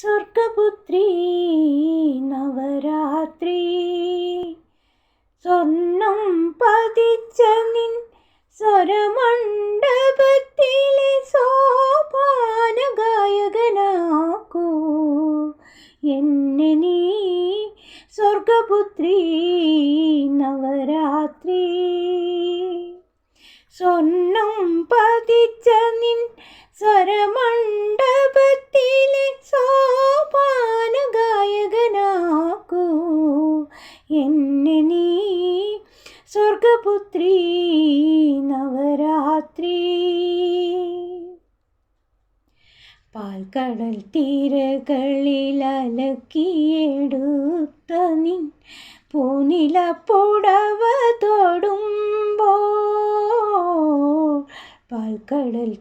സ്വർഗപുത്രി നവരാത്രി. സ്വർണം പതിച്ച നിൻ സ്വരമണ്ഡപത്തിലെ സോപാന ഗായകനാക്കൂ എന്നെ നീ സ്വർഗപുത്രി നവരാത്രി. സ്വർണം പതിച്ച നിൻ സ്വരമണ്ഡപത്തിലെ എന്നെ നീ. സ്വർഗപുത്രി നവരാത്രി. പാൽക്കടൽ തീരകളിൽ അലക്കിയെടുത്ത നിൻ പൂനില പുടവ തൊടുമ്പോൾ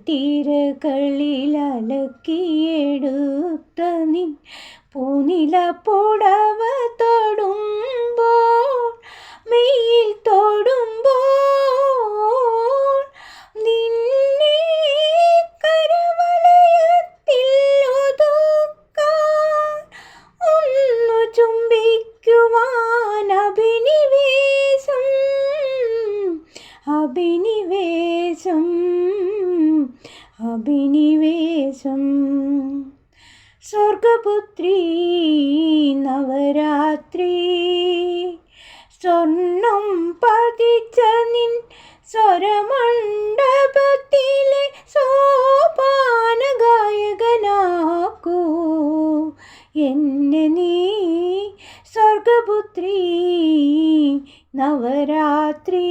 തീരകളിൽ അലക്കിയെടുത്ത നിൻ പൂനില പുടവ തൊടുമ്പോൾ അഭിനിവേശം അഭിനിവേശം. സ്വർഗപുത്രി നവരാത്രി. സ്വർണം പതിച്ച നിൻ സ്വരമണ്ഡപത്തിലെ സോപാന ഗായകനാക്കൂ എന്നെ നീ സ്വർഗപുത്രീ നവരാത്രി.